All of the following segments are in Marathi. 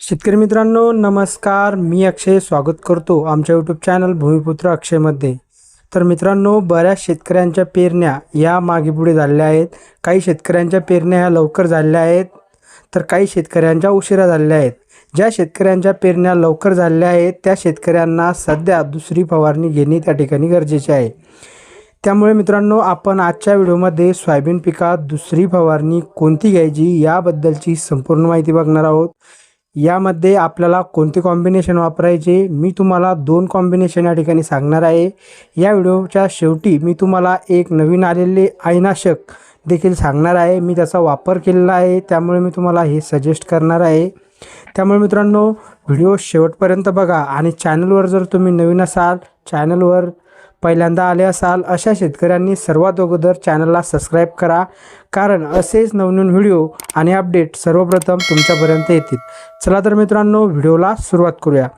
शेतकरी मित्रांनो नमस्कार. मी अक्षय स्वागत करतो आमच्या यूट्यूब चॅनल भूमिपुत्र अक्षयमध्ये तर मित्रांनो बऱ्याच शेतकऱ्यांच्या पेरण्या या मागे पुढे झालेल्या आहेत. काही शेतकऱ्यांच्या पेरण्या ह्या लवकर झालेल्या आहेत. तर काही शेतकऱ्यांच्या उशिरा झालेल्या आहेत. ज्या शेतकऱ्यांच्या पेरण्या लवकर झालेल्या आहेत त्या शेतकऱ्यांना सध्या दुसरी फवारणी घेणे त्या ठिकाणी गरजेचे आहे. त्यामुळे मित्रांनो आपण आजच्या व्हिडिओमध्ये सोयाबीन पिकात दुसरी फवारणी कोणती घ्यायची याबद्दलची संपूर्ण माहिती बघणार आहोत. यामध्ये आपल्याला कोणते कॉम्बिनेशन वापरायचे मी तुम्हाला दोन कॉम्बिनेशन या ठिकाणी सांगणार आहे. या व्हिडिओच्या शेवटी मी तुम्हाला एक नवीन आलेले आयनाशक देखील सांगणार आहे. मी त्याचा वापर केलेला आहे त्यामुळे मी तुम्हाला हे सजेस्ट करणार आहे. त्यामुळे मित्रांनो व्हिडिओ शेवटपर्यंत बघा आणि चॅनलवर जर तुम्ही नवीन असाल चॅनलवर पहिल्यांदा आले असाल अशा शेतकऱ्यांनी सर्वात अगोदर चॅनलला सबस्क्राईब करा कारण असेच नवनवीन व्हिडिओ आणि अपडेट सर्वप्रथम तुमच्यापर्यंत येतील. चला तर मित्रांनो व्हिडिओला सुरुवात करूया.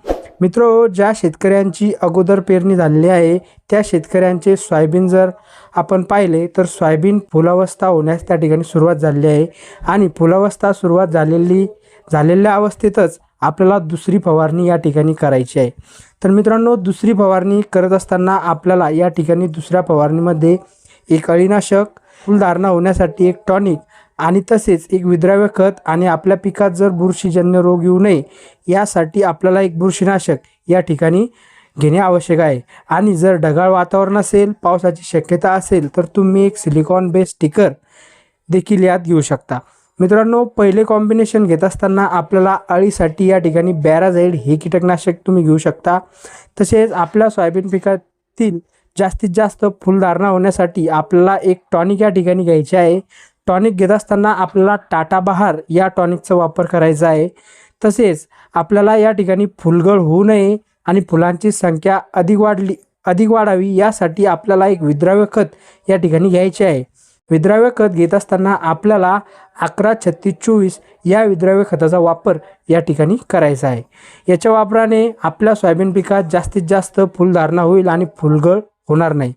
मित्र ज्या शेतकऱ्यांची अगोदर पेरणी झालेली आहे त्या शेतकऱ्यांचे सोयाबीन जर आपण पाहिले तर सोयाबीन फुलावस्था होण्यास त्या ठिकाणी सुरुवात झालेली आहे. आणि फुलावस्था सुरुवात झालेली झालेल्या अवस्थेतच आपल्याला दुसरी फवारणी या ठिकाणी करायची आहे. तर मित्रांनो दुसरी फवारणी करत असताना आपल्याला या ठिकाणी दुसऱ्या फवारणीमध्ये एक अळीनाशक फुलधारणा होण्यासाठी एक टॉनिक आणि तसेच एक विद्राव्य खत आणि आपल्या पिकात जर बुरशीजन्य रोग येऊ नये यासाठी आपल्याला एक बुरशीनाशक या ठिकाणी घेणे आवश्यक आहे. आणि जर ढगाळ वातावरण असेल पावसाची शक्यता असेल तर तुम्ही एक सिलिकॉन बेस स्टिकर देखील यात घेऊ शकता. मित्रांनो पहिले कॉम्बिनेशन घेत असताना आपल्याला अळीसाठी या ठिकाणी बॅराझाईड हे कीटकनाशक तुम्ही घेऊ शकता. तसेच आपल्या सोयाबीन पिकातील जास्तीत जास्त फुलधारणा होण्यासाठी आपल्याला एक टॉनिक या ठिकाणी घ्यायचे आहे. टॉनिक घेत असताना आपल्याला टाटा बहार या टॉनिकचा वापर करायचा आहे. तसेच आपल्याला या ठिकाणी फुलगळ होऊ नये आणि फुलांची संख्या अधिक वाढली अधिक वाढावी यासाठी आपल्याला एक विद्राव्य खत या ठिकाणी घ्यायचे आहे. विद्राव्य खत घेत असताना आपल्याला अकरा छत्तीस चोवीस या विद्राव्य खताचा वापर या ठिकाणी करायचा आहे. याच्या वापराने आपल्या सोयाबीन पिकात जास्तीत जास्त फुलधारणा होईल आणि फुलगळ होणार नाही.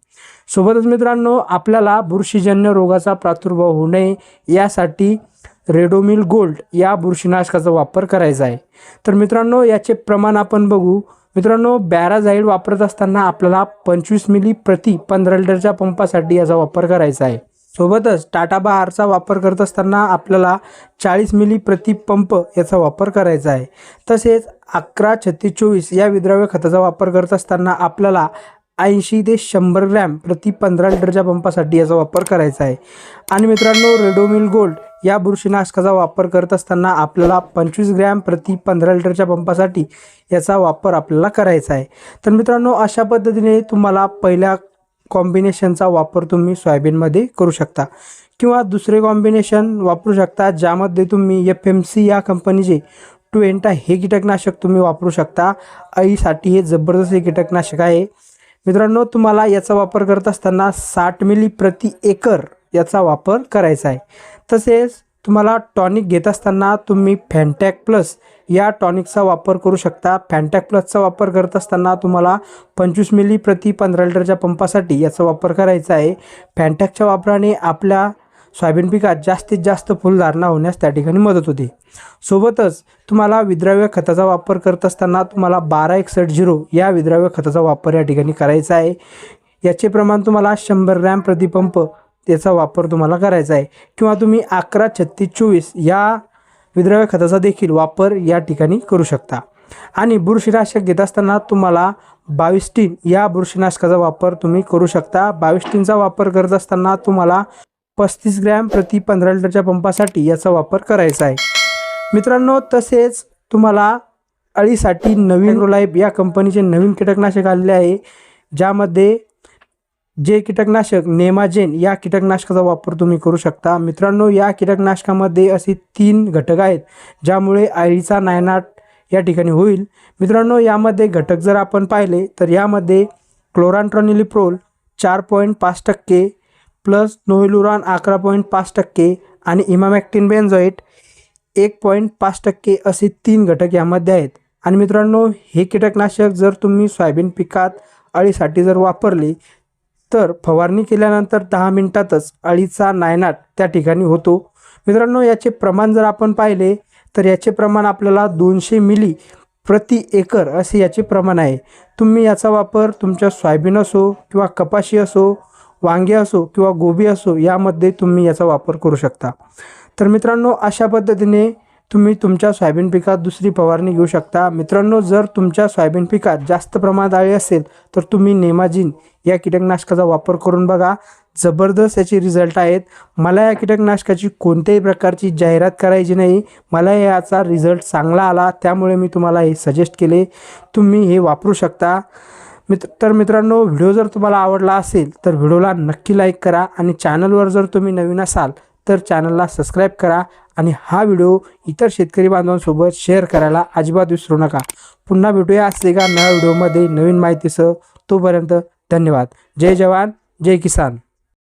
सोबतच मित्रांनो आपल्याला बुरशीजन्य रोगाचा प्रादुर्भाव होऊ नये यासाठी रेडोमिल गोल्ड या बुरशीनाशकाचा वापर करायचा आहे. तर मित्रांनो याचे प्रमाण आपण बघू. मित्रांनो बॅराझाईड वापरत असताना आपल्याला पंचवीस मिली प्रति पंधरा लिटरच्या पंपासाठी याचा वापर करायचा आहे. सोबतच टाटा बहारचा वापर करत असताना आपल्याला चाळीस मिली प्रति पंप याचा वापर करायचा आहे. तसेच अकरा छत्तीस चोवीस या विद्राव्य खताचा वापर करत असताना आपल्याला ऐंशी ते शंभर ग्रॅम प्रति पंधरा लिटरच्या पंपासाठी याचा वापर करायचा आहे. आणि मित्रांनो रेडोमिल गोल्ड या बुरशीनाशकाचा वापर करत असताना आपल्याला पंचवीस ग्रॅम प्रति पंधरा लिटरच्या पंपासाठी याचा वापर आपल्याला करायचा आहे. तर मित्रांनो अशा पद्धतीने तुम्हाला पहिल्या कॉम्बिनेशनचा वापर तुम्ही सोयाबीनमध्ये करू शकता. किंवा दुसरे कॉम्बिनेशन वापरू शकता ज्यामध्ये तुम्ही एफ एम सी या कंपनीचे टू एंटा हे कीटकनाशक तुम्ही वापरू शकता. अळीसाठी हे जबरदस्त हे कीटकनाशक आहे. मित्रांनो तुम्हाला याचा वापर करत असताना साठ मिली प्रति एकर याचा वापर करायचा आहे. तसेच तुम्हाला टॉनिक घेत असताना तुम्ही फॅन्टॅक प्लस या टॉनिकचा वापर करू शकता. फॅन्टॅक प्लसचा वापर करत असताना तुम्हाला पंचवीस मिली प्रति पंधरा लिटरच्या पंपासाठी याचा वापर करायचा आहे. फॅन्टॅकच्या वापराने आपल्या सोयाबीन पिकात जास्तीत जास्त फुलधारणा होण्यास त्या ठिकाणी मदत होते. सोबतच तुम्हाला विद्राव्य खताचा वापर करत असताना तुम्हाला बारा एकसष्ट झिरो या विद्राव्य खताचा वापर या ठिकाणी करायचा आहे. याचे प्रमाण तुम्हाला शंभर ग्रॅम प्रतिपंप त्याचा वापर तुम्हाला करायचा आहे. किंवा तुम्ही अकरा छत्तीस चोवीस या विद्राव्य खताचा देखील वापर या ठिकाणी करू शकता. आणि बुरशीनाशक घेत असताना तुम्हाला बाविस्टीन या बुरशीनाशकाचा वापर तुम्ही करू शकता. बाविस्टीनचा वापर करत असताना तुम्हाला पस्तीस ग्रॅम प्रति पंधरा लिटरच्या पंपासाठी याचा वापर करायचा आहे. मित्रांनो तसेच तुम्हाला अळीसाठी नवीन रोलाईब या कंपनीचे नवीन कीटकनाशक आलेले आहे ज्यामध्ये जे कीटकनाशक नेमाजेन या कीटकनाशकाचा वापर तुम्ही करू शकता. मित्रांनो या कीटकनाशकामध्ये असे तीन घटक आहेत ज्यामुळे आईचा नायनाट या ठिकाणी होईल. मित्रांनो यामध्ये घटक जर आपण पाहिले तर यामध्ये क्लोरांट्रॉनिलिप्रोल चार पॉईंट पाच टक्के प्लस नोहिलुरान अकरा पॉईंट पाच टक्के आणि इमामॅक्टिन बेन्झॉईट एक पॉईंट पाच टक्के असे तीन घटक यामध्ये आहेत. आणि मित्रांनो हे कीटकनाशक जर तुम्ही सोयाबीन पिकात अळीसाठी जर वापरले तर फवारणी केल्यानंतर दहा मिनिटातच अळीचा नायनाट त्या ठिकाणी होतो. मित्रांनो याचे प्रमाण जर आपण पाहिले तर याचे प्रमाण आपल्याला दोनशे मिली प्रति एकर असे याचे प्रमाण आहे. तुम्ही याचा वापर तुमच्या सोयाबीन असो किंवा कपाशी असो वांगे असो किंवा गोबी असो यामध्ये तुम्ही याचा वापर करू शकता. तर मित्रांनो अशा पद्धतीने तुम्ही तुमच्या सोयाबीन पिकात दुसरी फवारणी घेऊ शकता. मित्रांनो जर तुमच्या सोयाबीन पिकात जास्त प्रमाणात आळी असेल तर तुम्ही नेमाजिन या कीटकनाशकाचा वापर करून बघा. जबरदस्त याचे रिझल्ट आहेत. मला या कीटकनाशकाची कोणत्याही प्रकारची जाहिरात करायची नाही. मला याचा रिझल्ट चांगला आला त्यामुळे मी तुम्हाला हे सजेस्ट केले. तुम्ही हे वापरू शकता. मित्र तर मित्रांनो व्हिडिओ जर तुम्हाला आवडला असेल तर व्हिडिओला नक्की लाईक करा आणि चॅनलवर जर तुम्ही नवीन असाल तर चॅनलला सबस्क्राईब करा आणि हा व्हिडिओ इतर शेतकरी बांधवांसोबत शेअर करायला अजिबात विसरू नका. पुन्हा भेटूया असले का नव्या व्हिडिओमध्ये नवीन माहितीसह तोपर्यंत धन्यवाद. जय जवान जय किसान.